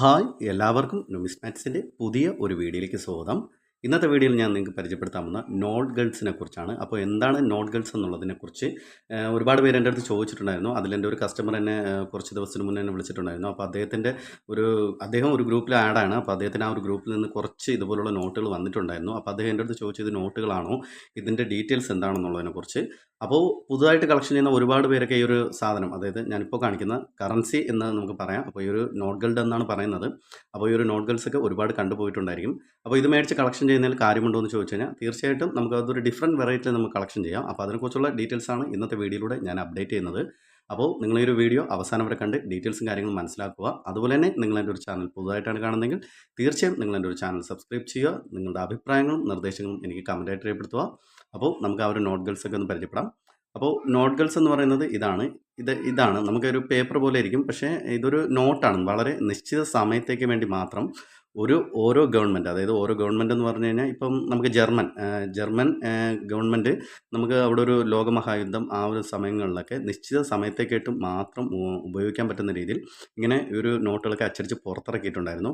Hi എല്ലാവർക്കും നുമിസ്മാറ്റ്സിന്റെ പുതിയ ഒരു വീഡിയോയിലേക്ക് സ്വാഗതം. ഇന്നത്തെ വീഡിയോയിൽ ഞാൻ നിങ്ങൾക്ക് പരിചയപ്പെടുത്താൻ വന്ന നോട്ട് ഗൾസിനെ കുറിച്ചാണ്. അപ്പോൾ എന്താണ് നോട്ട് ഗേൾസ് എന്നുള്ളതിനെക്കുറിച്ച് കുറിച്ച് ഒരുപാട് പേര് എന്റെ അടുത്ത് ചോദിച്ചിട്ടുണ്ടായിരുന്നു. അതിലെന്റെ ഒരു കസ്റ്റമർ എന്നെ കുറച്ച് ദിവസത്തിന് മുന്നേ എന്നെ വിളിച്ചിട്ടുണ്ടായിരുന്നു. അപ്പോൾ അദ്ദേഹത്തിന്റെ ഒരു അദ്ദേഹം ഒരു ഗ്രൂപ്പിൽ ആഡാണ് അപ്പോൾ അദ്ദേഹത്തിന് ആ ഒരു ഗ്രൂപ്പിൽ നിന്ന് കുറച്ച് ഇതുപോലുള്ള നോട്ടുകൾ വന്നിട്ടുണ്ടായിരുന്നു. അപ്പോൾ അദ്ദേഹം എന്റെ അടുത്ത് ചോദിച്ചത് നോട്ടുകളാണോ? ഇതിന്റെ ഡീറ്റെയിൽസ് എന്താണെന്നുള്ളതിനെക്കുറിച്ച് അപ്പോൾ പുതുതായിട്ട് കളക്ഷൻ ചെയ്യുന്ന ഒരുപാട് പേരൊക്കെ ഈ ഒരു സാധനം അതായത് ഞാനിപ്പോൾ കാണിക്കുന്ന കറൻസി എന്ന് നമുക്ക് പറയാം. അപ്പോൾ ഈ ഒരു നോട്ട് ഗൾഡ് എന്നാണ് പറയുന്നത്. അപ്പോൾ ഈ ഒരു നോട്ട് ഗൾസ് ഒക്കെ ഒരുപാട് കണ്ടുപോയിട്ടുണ്ടായിരിക്കും. അപ്പോൾ ഇത് മേടിച്ച് കളക്ഷൻ ചെയ്യുന്നതിൽ കാര്യമുണ്ടോ എന്ന് ചോദിച്ചു കഴിഞ്ഞാൽ തീർച്ചയായിട്ടും നമുക്ക് അതൊരു ഡിഫറെന്റ് വെറൈറ്റിയിൽ നമുക്ക് കളക്ഷൻ ചെയ്യാം. അപ്പോൾ അതിനെക്കുറിച്ചുള്ള ഡീറ്റെയിൽസ് ആണ് ഇന്നത്തെ വീഡിയോയിലൂടെ ഞാൻ അപ്ഡേറ്റ് ചെയ്യുന്നത്. അപ്പോൾ നിങ്ങൾ ഈ ഒരു വീഡിയോ അവസാനം വരെ കണ്ട് ഡീറ്റെയിൽസും കാര്യങ്ങളും മനസ്സിലാക്കുക. അതുപോലെ തന്നെ നിങ്ങൾ എന്റെ ഒരു ചാനൽ പുതുതായിട്ടാണ് കാണുന്നതെങ്കിൽ തീർച്ചയായും നിങ്ങൾ എന്റെ ഒരു ചാനൽ സബ്സ്ക്രൈബ് ചെയ്യുക. നിങ്ങളുടെ അഭിപ്രായങ്ങളും നിർദ്ദേശങ്ങളും എനിക്ക് കമന്റായിട്ട് രേഖപ്പെടുത്തുക. അപ്പോൾ നമുക്ക് ആ ഒരു നോട്ട് ഗേൾസ് ഒക്കെ ഒന്ന് പരിചയപ്പെടാം. അപ്പോൾ നോട്ട് ഗേൾസ് എന്ന് പറയുന്നത് ഇതാണ്. ഇത് ഇതാണ്. നമുക്കൊരു പേപ്പർ പോലെ ഇരിക്കും. പക്ഷേ ഇതൊരു നോട്ടാണ് വളരെ നിശ്ചിത സമയത്തേക്ക് വേണ്ടി മാത്രം ഒരു ഓരോ ഗവൺമെന്റ് അതായത് ഓരോ ഗവൺമെന്റ് എന്ന് പറഞ്ഞു കഴിഞ്ഞാൽ ഇപ്പം നമുക്ക് ജർമ്മൻ ജർമ്മൻ ഗവൺമെന്റ് നമുക്ക് അവിടെ ഒരു ലോകമഹായുദ്ധം ആ ഒരു സമയങ്ങളിലൊക്കെ നിശ്ചിത സമയത്തേക്കായിട്ട് മാത്രം ഉപയോഗിക്കാൻ പറ്റുന്ന രീതിയിൽ ഇങ്ങനെ ഒരു നോട്ടുകളൊക്കെ അച്ചടിച്ച് പുറത്തിറക്കിയിട്ടുണ്ടായിരുന്നു.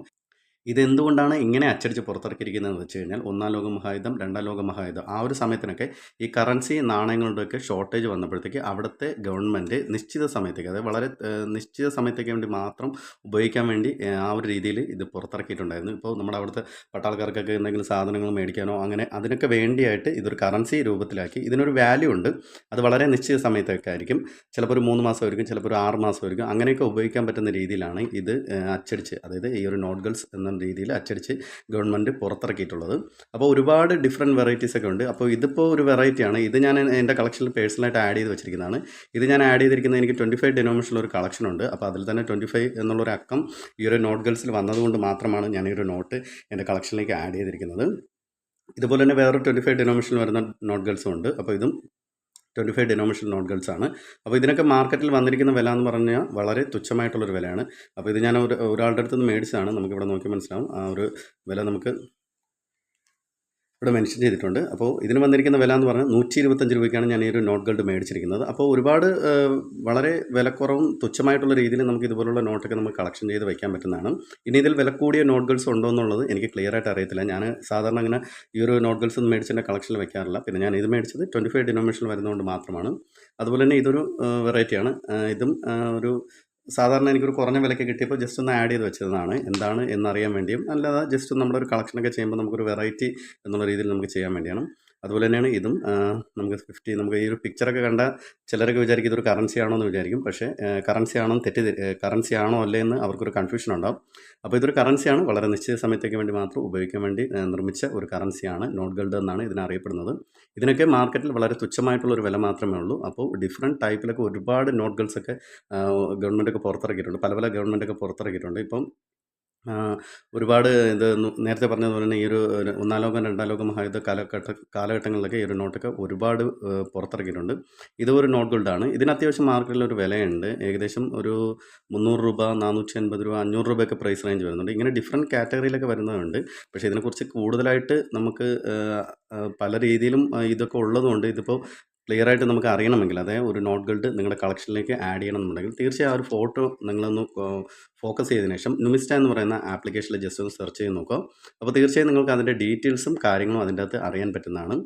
ഇതെന്തുകൊണ്ടാണ് ഇങ്ങനെ അച്ചടിച്ച് പുറത്തിറക്കിയിരിക്കുന്നതെന്ന് വെച്ച് കഴിഞ്ഞാൽ ഒന്നാം ലോക മഹായുദ്ധം രണ്ടാം ലോക മഹായുദ്ധം ആ ഒരു സമയത്തിനൊക്കെ ഈ കറൻസി നാണയങ്ങളുടെയൊക്കെ ഷോർട്ടേജ് വന്നപ്പോഴത്തേക്ക് അവിടുത്തെ ഗവൺമെന്റ് നിശ്ചിത സമയത്തേക്ക് അതായത് വളരെ നിശ്ചിത സമയത്തേക്ക് വേണ്ടി മാത്രം ഉപയോഗിക്കാൻ വേണ്ടി ആ ഒരു രീതിയിൽ ഇത് പുറത്തിറക്കിയിട്ടുണ്ടായിരുന്നു. ഇപ്പോൾ നമ്മുടെ അവിടുത്തെ പട്ടാൾക്കാർക്കൊക്കെ എന്തെങ്കിലും സാധനങ്ങൾ മേടിക്കാനോ അങ്ങനെ അതിനൊക്കെ വേണ്ടിയായിട്ട് ഇതൊരു കറൻസി രൂപത്തിലാക്കി. ഇതിനൊരു വാല്യൂ ഉണ്ട്. അത് വളരെ നിശ്ചിത സമയത്തൊക്കെ ആയിരിക്കും. ചിലപ്പോൾ ഒരു മൂന്ന് മാസമായിരിക്കും ചിലപ്പോൾ ഒരു ആറ് മാസമായിരിക്കും അങ്ങനെയൊക്കെ ഉപയോഗിക്കാൻ പറ്റുന്ന രീതിയിലാണ് ഇത് അച്ചടിച്ച് അതായത് ഈ ഒരു നോട്ട് ഗൾസ് എന്ന രീതിയിൽ അച്ചടിച്ച് ഗവൺമെന്റ് പുറത്തിറക്കിയിട്ടുള്ളത്. അപ്പോൾ ഒരുപാട് ഡിഫറെന്റ് വെറൈറ്റീസ് ഒക്കെ ഉണ്ട്. അപ്പോൾ ഇതിപ്പോൾ ഒരു വെറൈറ്റിയാണ് ഇത് ഞാൻ എന്റെ കളക്ഷനിൽ പേഴ്സണലായിട്ട് ആഡ് ചെയ്ത് വെച്ചിരിക്കുന്നതാണ്. ഇത് ഞാൻ ആഡ് ചെയ്തിരിക്കുന്നത് എനിക്ക് ട്വന്റി ഫൈവ് ഡിനോമിനേഷനിൽ ഒരു കളക്ഷൻ ഉണ്ട്. അപ്പോൾ അതിൽ തന്നെ ട്വന്റി ഫൈവ് എന്നുള്ളൊരു അക്കം ഈ ഒരു നോട്ട് ഗേൾസിൽ വന്നതുകൊണ്ട് മാത്രമാണ് ഞാൻ ഈ ഒരു നോട്ട് എന്റെ കളക്ഷനിലേക്ക് ആഡ് ചെയ്തിരിക്കുന്നത്. ഇതുപോലെ തന്നെ വേറെ ട്വന്റി ഫൈവ് ഡിനോമിനേഷനിൽ വരുന്ന നോട്ട് ഗേൾസും ഉണ്ട്. അപ്പോൾ ഇതും ട്വന്റി ഫൈവ് ഡെനോമിഷൻ നോട്ട് ഗൾസ് ആണ്. അപ്പോൾ ഇതിനൊക്കെ മാർക്കറ്റിൽ വന്നിരിക്കുന്ന വില എന്ന് പറഞ്ഞാൽ വളരെ തുച്ഛമായിട്ടുള്ളൊരു വിലയാണ്. അപ്പോൾ ഇത് ഞാൻ ഒരു ഒരാളുടെ അടുത്ത് നിന്ന് മേടിച്ചതാണ്. നമുക്കിവിടെ നോക്കി മനസ്സിലാവും. ആ ഒരു വില നമുക്ക് ഇവിടെ മെൻഷൻ ചെയ്തിട്ടുണ്ട്. അപ്പോൾ ഇതിന് വന്നിരിക്കുന്ന വില എന്ന് പറഞ്ഞാൽ നൂറ്റി ഇരുപത്തഞ്ച് രൂപയ്ക്കാണ് ഞാൻ ഈ ഒരു നോട്ട് ഗൾഡ് മേടിച്ചിരിക്കുന്നത്. അപ്പോൾ ഒരുപാട് വളരെ വിലക്കുറവും തുച്ഛമായിട്ടുള്ള രീതിയിൽ നമുക്ക് ഇതുപോലുള്ള നോട്ടൊക്കെ നമുക്ക് കളക്ഷൻ ചെയ്ത് വയ്ക്കാൻ പറ്റുന്നതാണ്. ഇനി ഇതിൽ വില കൂടിയ നോട്ട് ഗൾസ് ഉണ്ടോ എന്നുള്ളത് എനിക്ക് ക്ലിയർ ആയിട്ട് അറിയത്തില്ല. ഞാൻ സാധാരണ അങ്ങനെ ഈ ഒരു നോട്ട് ഗൾസ് ഒന്നും മേടിച്ചതിന്റെ കളക്ഷനിൽ വയ്ക്കാറില്ല പിന്നെ ഞാൻ ഇത് മേടിച്ചത് ട്വന്റി ഫൈവ് ഡിനോമിനേഷൻ വരുന്നതുകൊണ്ട് മാത്രമാണ്. അതുപോലെ തന്നെ ഇതൊരു വെറൈറ്റിയാണ് ഇതും ഒരു സാധാരണ എനിക്കൊരു കുറഞ്ഞ വിലയ്ക്ക് കിട്ടിയപ്പോൾ ജസ്റ്റ് ഒന്ന് ആഡ് ചെയ്ത് വെച്ചതാണ്. എന്താണ് എന്നറിയാൻ വേണ്ടിയും അല്ലാതെ ജസ്റ്റ് നമ്മുടെ ഒരു കളക്ഷനൊക്കെ ചെയ്യുമ്പോൾ നമുക്കൊരു വെറൈറ്റി എന്നുള്ള രീതിയിൽ നമുക്ക് ചെയ്യാൻ വേണ്ടിയാണ്. അതുപോലെ തന്നെയാണ് ഇതും നമുക്ക് ഫിഫ്റ്റി നമുക്ക് ഈ ഒരു പിക്ചറൊക്കെ കണ്ട ചിലരൊക്കെ വിചാരിക്കും ഇതൊരു കറൻസി ആണോ എന്ന് വിചാരിക്കും. പക്ഷേ കറൻസി ആണോ തെറ്റി കറൻസി ആണോ അല്ലേ എന്ന് അവർക്കൊരു കൺഫ്യൂഷൻ ഉണ്ടാവും. അപ്പോൾ ഇതൊരു കറൻസിയാണ് വളരെ നിശ്ചിത സമയത്തേക്ക് വേണ്ടി മാത്രം ഉപയോഗിക്കാൻ വേണ്ടി നിർമ്മിച്ച ഒരു കറൻസിയാണ് നോട്ട് ഗൾഡ് എന്നാണ് ഇതിനറിയപ്പെടുന്നത് ഇതിനൊക്കെ മാർക്കറ്റിൽ വളരെ തുച്ഛമായിട്ടുള്ള ഒരു വില മാത്രമേ ഉള്ളൂ. അപ്പോൾ ഡിഫറെന്റ് ടൈപ്പിലൊക്കെ ഒരുപാട് നോട്ട് ഗൾസൊക്കെ ഗവൺമെന്റൊക്കെ പുറത്തിറക്കിയിട്ടുണ്ട്. പല പല ഗവൺമെന്റൊക്കെ പുറത്തിറക്കിയിട്ടുണ്ട്. ഇപ്പം ഒരുപാട് ഇത് നേരത്തെ പറഞ്ഞതുപോലെ തന്നെ ഈ ഒരു ഒന്നാം ലോകം രണ്ടാം ലോകം മഹായുദ്ധ കാലഘട്ട കാലഘട്ടങ്ങളിലൊക്കെ ഈ ഒരു നോട്ടൊക്കെ ഒരുപാട് പുറത്തിറക്കിയിട്ടുണ്ട്. ഇത് ഒരു നോട്ട് ഗോൾഡാണ് ഇതിന് അത്യാവശ്യം മാർക്കറ്റിൽ ഒരു വിലയുണ്ട്. ഏകദേശം ഒരു മുന്നൂറ് രൂപ നാനൂറ്റി അൻപത് രൂപ അഞ്ഞൂറ് രൂപയൊക്കെ പ്രൈസ് റേഞ്ച് വരുന്നുണ്ട്. ഇങ്ങനെ ഡിഫറെന്റ് കാറ്റഗറിയിലൊക്കെ വരുന്നതുണ്ട്. പക്ഷേ ഇതിനെക്കുറിച്ച് കൂടുതലായിട്ട് നമുക്ക് പല രീതിയിലും ഇതൊക്കെ ഉള്ളതുകൊണ്ട് ഇതിപ്പോൾ ക്ലിയർ ആയിട്ട് നമുക്ക് അറിയണമെങ്കിൽ അതായത് ഒരു നോട്ട് ഗൾഡ് നിങ്ങളുടെ കളക്ഷനിലേക്ക് ആഡ് ചെയ്യണമെന്നുണ്ടെങ്കിൽ തീർച്ചയായും ആ ഒരു ഫോട്ടോ നിങ്ങളൊന്ന് ഫോക്കസ് ചെയ്തതിനു ശേഷം നുമിസ്റ്റ എന്ന് പറയുന്ന ആപ്ലിക്കേഷനിൽ ജസ്റ്റ് ഒന്ന് സെർച്ച് ചെയ്ത് നോക്കുക. അപ്പോൾ തീർച്ചയായും നിങ്ങൾക്ക് അതിന്റെ ഡീറ്റെയിൽസും കാര്യങ്ങളും അതിന്റെ അകത്ത് അറിയാൻ പറ്റുന്നതാണ്.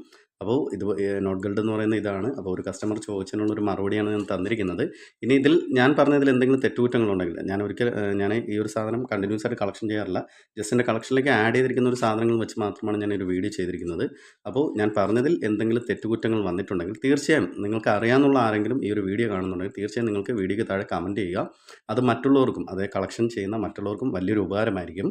അപ്പോൾ ഇത് നോട്ട് ഗൾഡ് എന്ന് പറയുന്ന ഇതാണ്. അപ്പോൾ ഒരു കസ്റ്റമർ ചോദിച്ചതിനുള്ള ഒരു മറുപടിയാണ് ഞാൻ തന്നിരിക്കുന്നത്. ഇനി ഇതിൽ ഞാൻ പറഞ്ഞതിൽ എന്തെങ്കിലും തെറ്റുകുറ്റങ്ങളുണ്ടെങ്കിൽ ഞാൻ ഒരിക്കൽ ഞാൻ ഈ ഒരു സാധനം കണ്ടിന്യൂസ് ആയിട്ട് കളക്ഷൻ ചെയ്യാറില്ല. ജസ്റ്റ് എന്റെ കളക്ഷനിലേക്ക് ആഡ് ചെയ്തിരിക്കുന്ന ഒരു സാധനങ്ങൾ വെച്ച് മാത്രമാണ് ഞാൻ ഒരു വീഡിയോ ചെയ്തിരിക്കുന്നത്. അപ്പോൾ ഞാൻ പറഞ്ഞതിൽ എന്തെങ്കിലും തെറ്റുകുറ്റങ്ങൾ വന്നിട്ടുണ്ടെങ്കിൽ തീർച്ചയായും നിങ്ങൾക്ക് അറിയാമെന്നുള്ള ആരെങ്കിലും ഈ ഒരു വീഡിയോ കാണുന്നുണ്ടെങ്കിൽ തീർച്ചയായും നിങ്ങൾക്ക് വീഡിയോയ്ക്ക് താഴെ കമന്റ് ചെയ്യുക. അത് മറ്റുള്ളവർക്കും അതായത് കളക്ഷൻ ചെയ്യുന്ന മറ്റുള്ളവർക്കും വലിയൊരു ഉപകാരമായിരിക്കും.